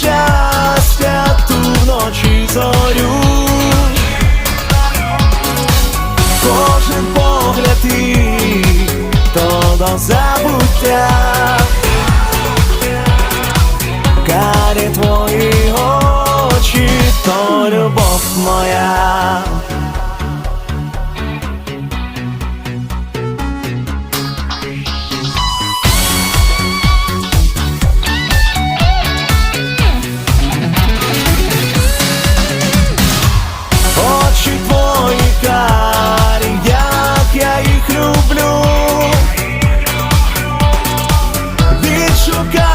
щастя ту вночі зорю, кожен погляд і то до забуття, карі твої очі, то любов моя. God.